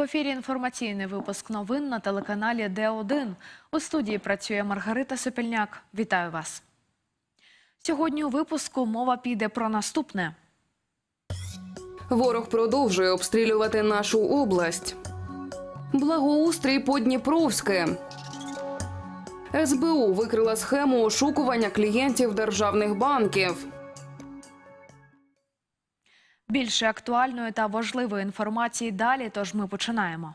В ефірі інформаційний випуск новин на телеканалі Д1. У студії працює Маргарита Сопільняк. Вітаю вас. Сьогодні у випуску мова піде про наступне. Ворог продовжує обстрілювати нашу область. Благоустрій Подніпровське. СБУ викрила схему ошукування клієнтів державних банків. Більше актуальної та важливої інформації далі, тож ми починаємо.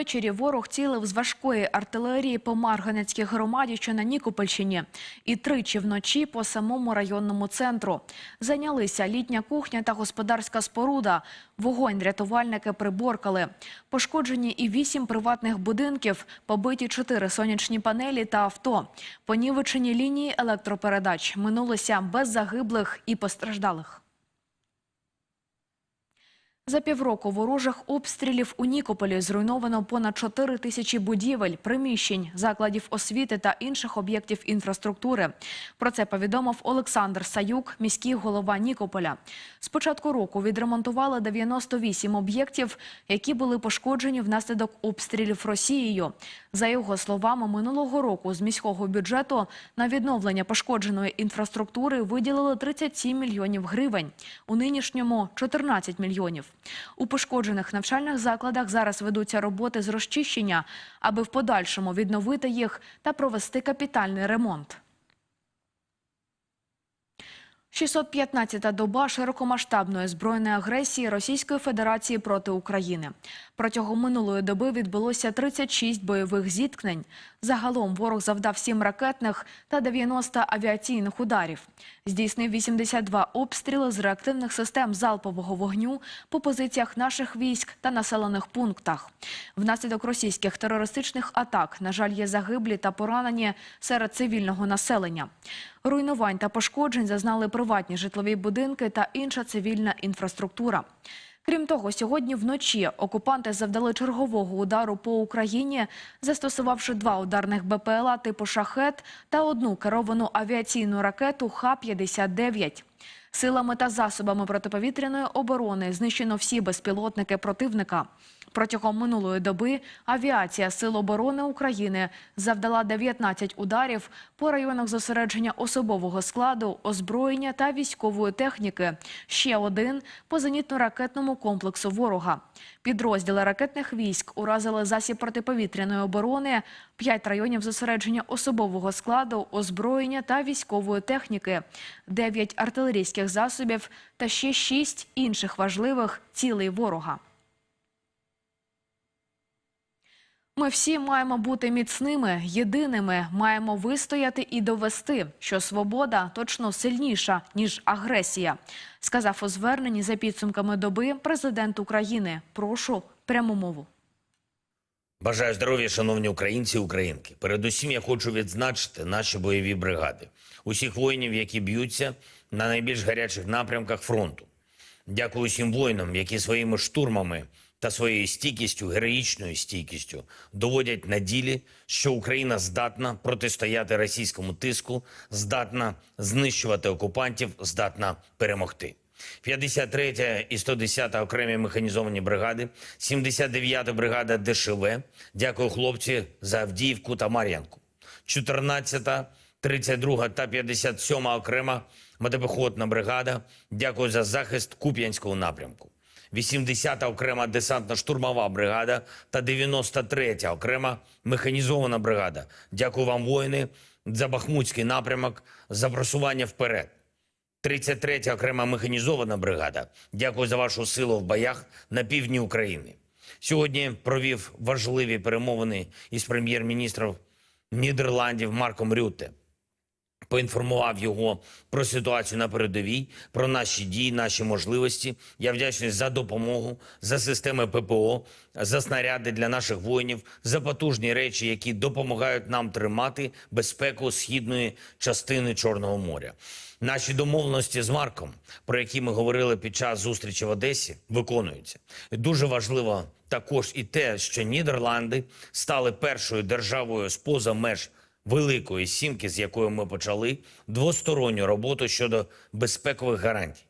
Ввечері ворог цілив з важкої артилерії по Марганецькій громаді, що на Нікопольщині, і тричі вночі по самому районному центру. Зайнялися літня кухня та господарська споруда. Вогонь рятувальники приборкали. Пошкоджені і вісім приватних будинків, побиті чотири сонячні панелі та авто. Понівечені лінії електропередач минулися без загиблих і постраждалих. За півроку ворожих обстрілів у Нікополі зруйновано понад 4 тисячі будівель, приміщень, закладів освіти та інших об'єктів інфраструктури. Про це повідомив Олександр Саюк, міський голова Нікополя. З початку року відремонтували 98 об'єктів, які були пошкоджені внаслідок обстрілів Росією. За його словами, минулого року з міського бюджету на відновлення пошкодженої інфраструктури виділили 37 мільйонів гривень. У нинішньому 14 мільйонів. У пошкоджених навчальних закладах зараз ведуться роботи з розчищення, аби в подальшому відновити їх та провести капітальний ремонт. 615-та доба широкомасштабної збройної агресії Російської Федерації проти України. Протягом минулої доби відбулося 36 бойових зіткнень. Загалом ворог завдав 7 ракетних та 90 авіаційних ударів. Здійснив 82 обстріли з реактивних систем залпового вогню по позиціях наших військ та населених пунктах. Внаслідок російських терористичних атак, на жаль, є загиблі та поранені серед цивільного населення. Руйнувань та пошкоджень зазнали приватні житлові будинки та інша цивільна інфраструктура. Крім того, сьогодні вночі окупанти завдали чергового удару по Україні, застосувавши два ударних БПЛА типу «Шахет» та одну керовану авіаційну ракету Х-59. Силами та засобами протиповітряної оборони знищено всі безпілотники противника. Протягом минулої доби авіація Сил оборони України завдала 19 ударів по районах зосередження особового складу, озброєння та військової техніки. Ще один по зенітно-ракетному комплексу ворога. Підрозділи ракетних військ уразили засіб протиповітряної оборони, 5 районів зосередження особового складу, озброєння та військової техніки, 9 артилерійських засобів та ще 6 інших важливих цілей ворога. Ми всі маємо бути міцними, єдиними, маємо вистояти і довести, що свобода точно сильніша ніж агресія, сказав у зверненні за підсумками доби президент України. Прошу пряму мову. Бажаю здоров'я, шановні українці і українки. Передусім, я хочу відзначити наші бойові бригади, усіх воїнів, які б'ються на найбільш гарячих напрямках фронту. Дякую усім воїнам, які своїми штурмами та своєю стійкістю, героїчною стійкістю доводять на ділі, що Україна здатна протистояти російському тиску, здатна знищувати окупантів, здатна перемогти. 53 і 110 окремі механізовані бригади, 79 бригада ДШВ. Дякую, хлопці, за Авдіївку та Мар'янку. 14, 32 та 57 окрема мотопіхотна бригада. Дякую за захист Куп'янського напрямку. 80-та окрема десантно-штурмова бригада та 93-я окрема механізована бригада. Дякую вам, воїни, за Бахмутський напрямок, за просування вперед. 33-я окрема механізована бригада. Дякую за вашу силу в боях на півдні України. Сьогодні провів важливі перемовини із прем'єр-міністром Нідерландів Марком Рютте. Поінформував його про ситуацію на передовій, про наші дії, наші можливості. Я вдячний за допомогу, за системи ППО, за снаряди для наших воїнів, за потужні речі, які допомагають нам тримати безпеку східної частини Чорного моря. Наші домовленості з Марком, про які ми говорили під час зустрічі в Одесі, виконуються. Дуже важливо також і те, що Нідерланди стали першою державою з-поза меж Великої Сімки, з якою ми почали двосторонню роботу щодо безпекових гарантій.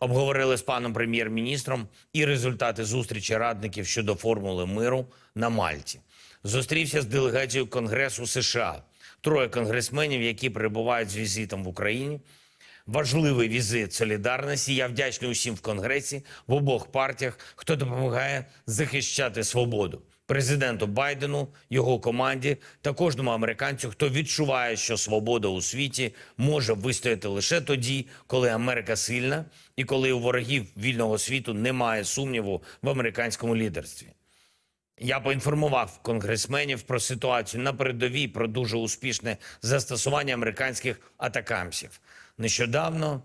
Обговорили з паном прем'єр-міністром і результати зустрічі радників щодо формули миру на Мальті. Зустрівся з делегацією Конгресу США. Троє конгресменів, які перебувають з візитом в Україні. Важливий візит солідарності. Я вдячний усім в Конгресі в обох партіях, хто допомагає захищати свободу. Президенту Байдену, його команді та кожному американцю, хто відчуває, що свобода у світі може вистояти лише тоді, коли Америка сильна і коли у ворогів вільного світу немає сумніву в американському лідерстві. Я поінформував конгресменів про ситуацію на передовій, про дуже успішне застосування американських атакамсів, нещодавно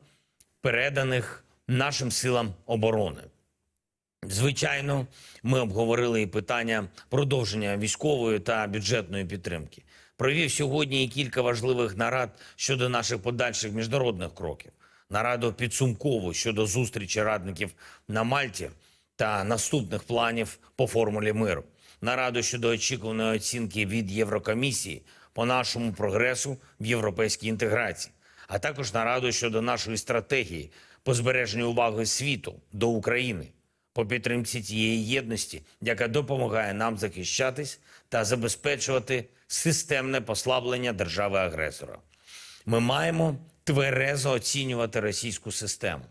переданих нашим силам оборони. Звичайно, ми обговорили і питання продовження військової та бюджетної підтримки. Провів сьогодні і кілька важливих нарад щодо наших подальших міжнародних кроків. Нараду підсумкову щодо зустрічі радників на Мальті та наступних планів по формулі миру. Нараду щодо очікуваної оцінки від Єврокомісії по нашому прогресу в європейській інтеграції, а також нараду щодо нашої стратегії по збереженню уваги світу до України по підтримці тієї єдності, яка допомагає нам захищатись та забезпечувати системне послаблення держави-агресора. Ми маємо тверезо оцінювати російську систему.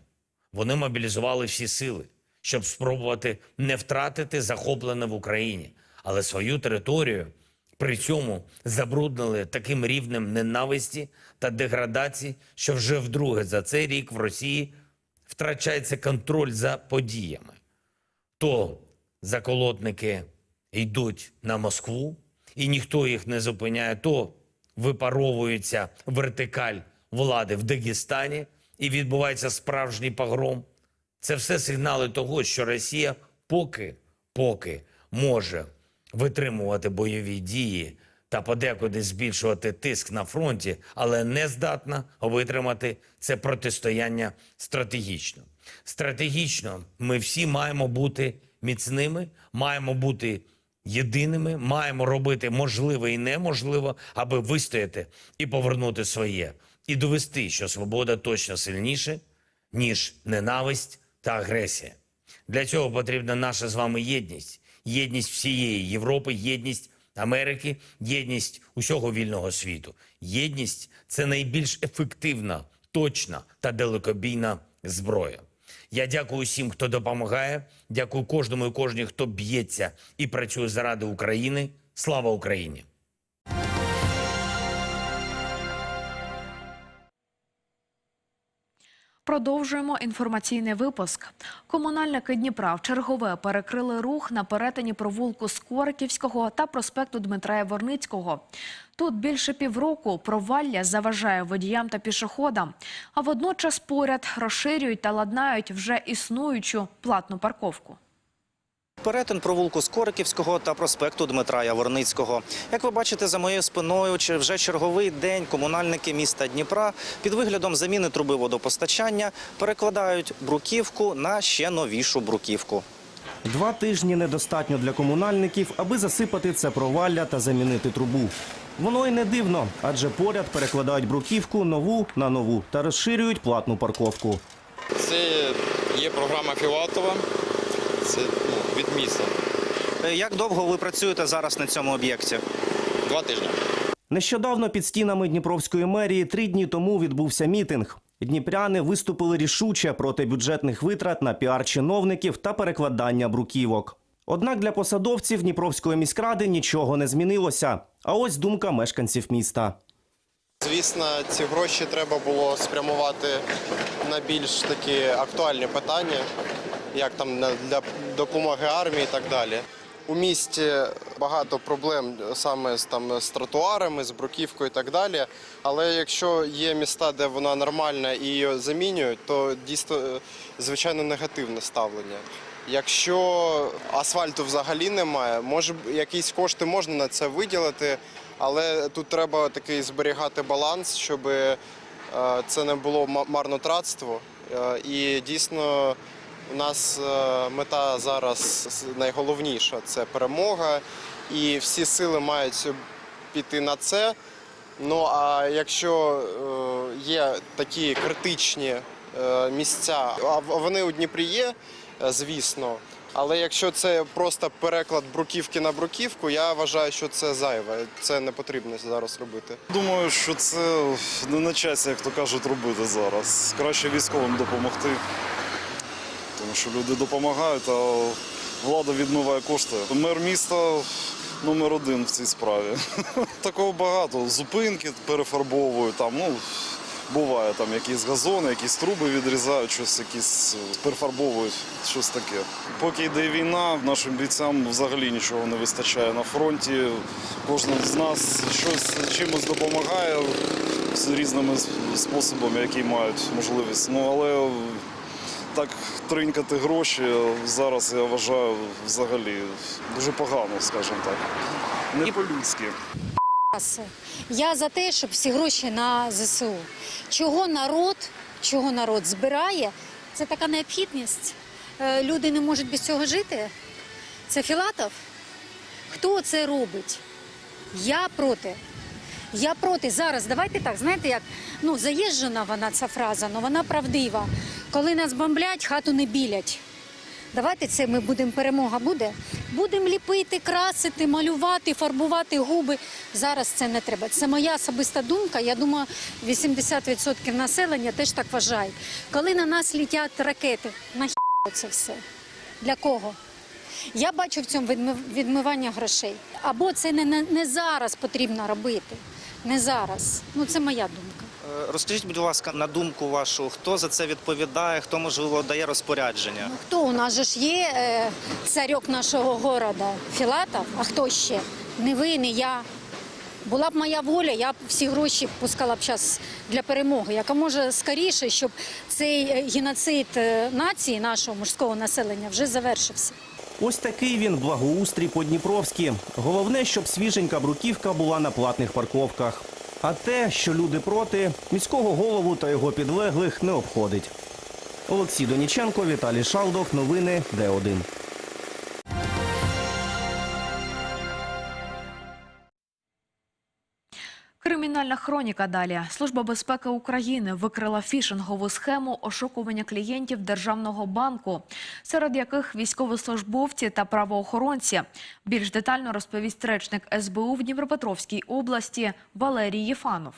Вони мобілізували всі сили, щоб спробувати не втратити захоплене в Україні, але свою територію при цьому забруднили таким рівнем ненависті та деградації, що вже вдруге за цей рік в Росії втрачається контроль за подіями то заколотники йдуть на Москву, і ніхто їх не зупиняє, то випаровується вертикаль влади в Дагестані і відбувається справжній погром. Це все сигнали того, що Росія поки, поки може витримувати бойові дії та подекуди збільшувати тиск на фронті, але не здатна витримати це протистояння стратегічно. Стратегічно ми всі маємо бути міцними, маємо бути єдиними, маємо робити можливе і неможливе, аби вистояти і повернути своє, і довести, що свобода точно сильніше, ніж ненависть та агресія. Для цього потрібна наша з вами єдність, єдність всієї Європи, єдність Америки, єдність усього вільного світу. Єдність це найбільш ефективна, точна та далекобійна зброя. Я дякую всім, хто допомагає. Дякую кожному і кожній, хто б'ється і працює заради України. Слава Україні! Продовжуємо інформаційний випуск. Комунальники Дніпра в чергове перекрили рух на перетині провулку Скориківського та проспекту Дмитра Яворницького. Тут більше півроку провалля заважає водіям та пішоходам, а водночас поряд розширюють та ладнають вже існуючу платну парковку. Перетин провулку Скориківського та проспекту Дмитра Яворницького. Як ви бачите за моєю спиною, чи вже черговий день комунальники міста Дніпра під виглядом заміни труби водопостачання перекладають бруківку на ще новішу бруківку. Два тижні недостатньо для комунальників, аби засипати це провалля та замінити трубу. Воно й не дивно, адже поряд перекладають бруківку нову на нову та розширюють платну парковку. Це є програма Філатова, це ну, від міста. Е, Як довго ви працюєте зараз на цьому об'єкті? Два тижні. Нещодавно під стінами Дніпровської мерії три дні тому відбувся мітинг. Дніпряни виступили рішуче проти бюджетних витрат на піар чиновників та перекладання бруківок. Однак для посадовців Дніпровської міськради нічого не змінилося. А ось думка мешканців міста. Звісно, ці гроші треба було спрямувати на більш такі актуальні питання, як там для допомоги армії і так далі. У місті багато проблем саме з там з тротуарами, з бруківкою і так далі. Але якщо є міста, де вона нормальна і її замінюють, то дійсно е, звичайно негативне ставлення. Якщо асфальту взагалі немає, може якісь кошти можна на це виділити, але тут треба такий зберігати баланс, щоб е, це не було марнотратство. Е, І дійсно У нас е, мета зараз найголовніша це перемога, і всі сили мають піти на це. Ну а якщо е, є такі критичні е, місця, а вони у Дніпрі є, звісно. Але якщо це просто переклад бруківки на бруківку, я вважаю, що це зайве. Це не потрібно зараз робити. Думаю, що це не на часі, як то кажуть, робити зараз. Краще військовим допомогти. Тому що люди допомагають, а влада відмиває кошти. Мер міста номер один в цій справі. Такого багато. Зупинки перефарбовують там. Ну, буває там якісь газони, якісь труби відрізають, щось якісь е, перефарбовують, щось таке. Поки йде війна, нашим бійцям взагалі нічого не вистачає на фронті. Кожен з нас щось чимось допомагає з різними способами, які мають можливість. Ну але так тринькати гроші зараз я вважаю взагалі дуже погано, скажімо так. Не по-людськи. Я за те, щоб всі гроші на ЗСУ. Чого народ, чого народ збирає, це така необхідність. Е, Люди не можуть без цього жити. Це Філатов. Хто це робить? Я проти. Я проти зараз. Давайте так, знаєте, як ну заїжджена вона ця фраза, але вона правдива. Коли нас бомблять, хату не білять. Давайте це ми будемо, перемога буде. Будемо ліпити, красити, малювати, фарбувати губи. Зараз це не треба. Це моя особиста думка. Я думаю, 80% населення теж так вважають. Коли на нас літять ракети, нахі це все? Для кого? Я бачу в цьому відмивання грошей. Або це не, не, не зараз потрібно робити. Не зараз. Ну це моя думка. Е, Розкажіть, будь ласка, на думку вашу, хто за це відповідає, хто можливо дає розпорядження? Ну, хто у нас же ж є е, царьок нашого города Філатов, а хто ще? Не ви, не я. Була б моя воля, я б всі гроші пускала б зараз для перемоги, яка може скоріше, щоб цей е, геноцид е, нації, нашого мужського населення, вже завершився. Ось такий він благоустрій по-дніпровськи. Головне, щоб свіженька бруківка була на платних парковках. А те, що люди проти, міського голову та його підлеглих не обходить. Олексій Доніченко, Віталій Шалдов. Новини Д1. Кримінальна хроніка далі. Служба безпеки України викрила фішингову схему ошукування клієнтів Державного банку, серед яких військовослужбовці та правоохоронці. Більш детально розповість речник СБУ в Дніпропетровській області Валерій Єфанов.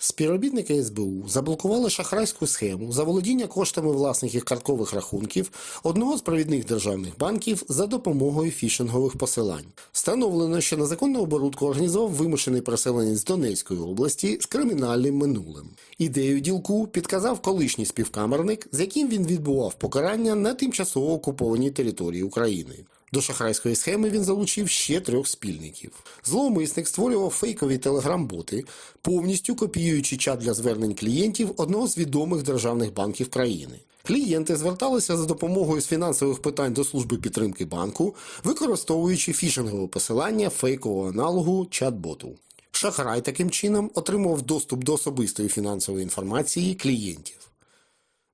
Співробітники СБУ заблокували шахрайську схему заволодіння коштами власників карткових рахунків одного з провідних державних банків за допомогою фішингових посилань. Встановлено, що незаконну оборудку організував вимушений переселенець Донецької області з кримінальним минулим. Ідею ділку підказав колишній співкамерник, з яким він відбував покарання на тимчасово окупованій території України. До шахрайської схеми він залучив ще трьох спільників. Зловмисник створював фейкові телеграм-боти, повністю копіюючи чат для звернень клієнтів одного з відомих державних банків країни. Клієнти зверталися за допомогою з фінансових питань до служби підтримки банку, використовуючи фішингове посилання фейкового аналогу чат-боту. Шахрай таким чином отримував доступ до особистої фінансової інформації клієнтів.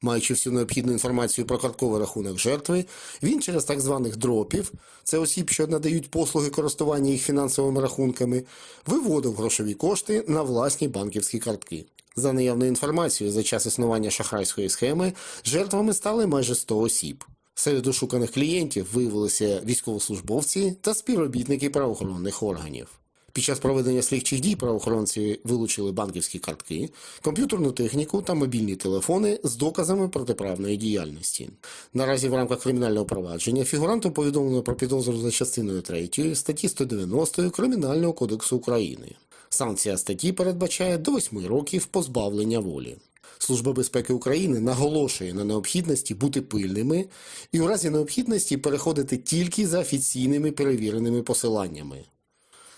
Маючи всю необхідну інформацію про картковий рахунок жертви, він через так званих дропів, це осіб, що надають послуги користування їх фінансовими рахунками, виводив грошові кошти на власні банківські картки. За наявною інформацією, за час існування шахрайської схеми жертвами стали майже 100 осіб. Серед ошуканих клієнтів виявилися військовослужбовці та співробітники правоохоронних органів. Під час проведення слідчих дій правоохоронці вилучили банківські картки, комп'ютерну техніку та мобільні телефони з доказами протиправної діяльності. Наразі в рамках кримінального провадження фігуранту повідомлено про підозру за частиною 3 статті 190 Кримінального кодексу України. Санкція статті передбачає до 8 років позбавлення волі. Служба безпеки України наголошує на необхідності бути пильними і у разі необхідності переходити тільки за офіційними перевіреними посиланнями.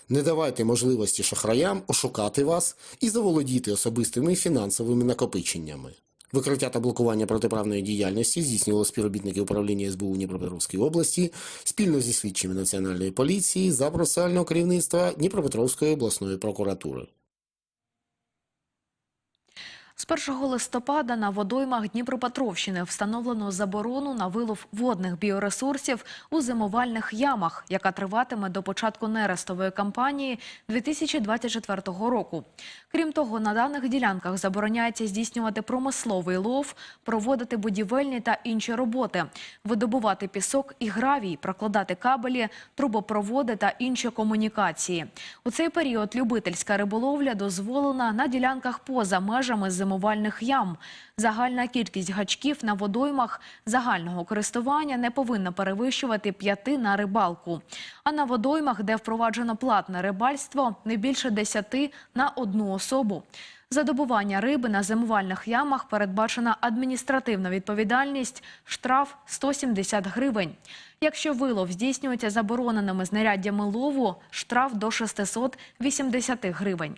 Не давайте можливості шахраям ошукати вас і заволодіти особистими фінансовими накопиченнями. Викриття та блокування протиправної діяльності здійснювали співробітники управління СБУ Дніпропетровської області спільно зі слідчими Національної поліції за процесуального керівництва Дніпропетровської обласної прокуратури. З 1 листопада на водоймах Дніпропетровщини встановлено заборону на вилов водних біоресурсів у зимувальних ямах, яка триватиме до початку нерестової кампанії 2024 року. Крім того, на даних ділянках забороняється здійснювати промисловий лов, проводити будівельні та інші роботи, видобувати пісок і гравій, прокладати кабелі, трубопроводи та інші комунікації. У цей період любительська риболовля дозволена на ділянках поза межами зимувальних ям. Загальна кількість гачків на водоймах загального користування не повинна перевищувати п'яти на рибалку. А на водоймах, де впроваджено платне рибальство, не більше десяти на одну особу. За добування риби на зимувальних ямах передбачена адміністративна відповідальність – штраф 170 гривень. Якщо вилов здійснюється забороненими знаряддями лову – штраф до 680 гривень.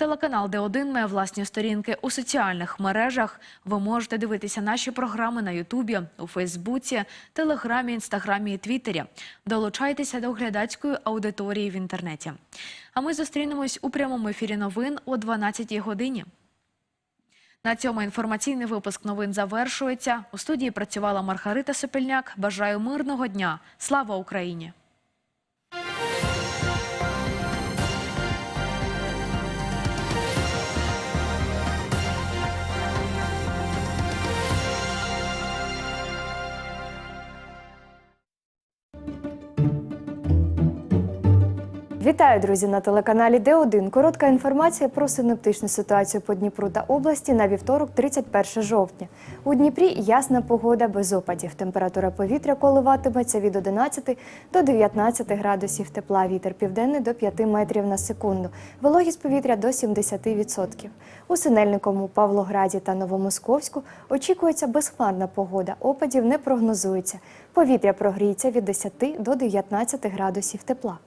Телеканал Д1 має власні сторінки у соціальних мережах. Ви можете дивитися наші програми на Ютубі, у Фейсбуці, Телеграмі, Інстаграмі і Твіттері. Долучайтеся до глядацької аудиторії в інтернеті. А ми зустрінемось у прямому ефірі новин о 12 годині. На цьому інформаційний випуск новин завершується. У студії працювала Маргарита Сопельняк. Бажаю мирного дня. Слава Україні! Вітаю, друзі, на телеканалі Д1. Коротка інформація про синоптичну ситуацію по Дніпру та області на вівторок, 31 жовтня. У Дніпрі ясна погода без опадів. Температура повітря коливатиметься від 11 до 19 градусів тепла. Вітер південний до 5 метрів на секунду. Вологість повітря до 70%. У Синельниковому, Павлограді та Новомосковську очікується безхмарна погода. Опадів не прогнозується. Повітря прогріється від 10 до 19 градусів тепла.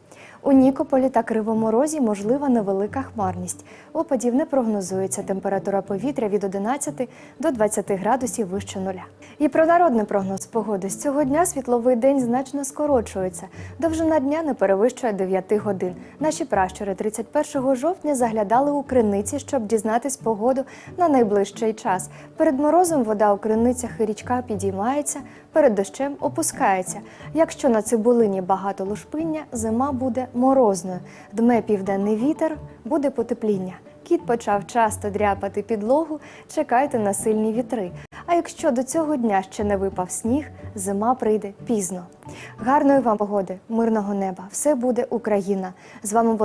У Нікополі та Кривому Розі можлива невелика хмарність. Опадів не прогнозується. Температура повітря від 11 до 20 градусів вище нуля. І про народний прогноз погоди з цього дня світловий день значно скорочується. Довжина дня не перевищує 9 годин. Наші пращури 31 жовтня заглядали у криниці, щоб дізнатись погоду на найближчий час. Перед морозом вода у криницях і річках підіймається, перед дощем опускається. Якщо на цибулині багато лушпиння, зима буде морозною. Дме південний вітер, буде потепління. Кіт почав часто дряпати підлогу, чекайте на сильні вітри. А якщо до цього дня ще не випав сніг, зима прийде пізно. Гарної вам погоди, мирного неба! Все буде Україна! З вами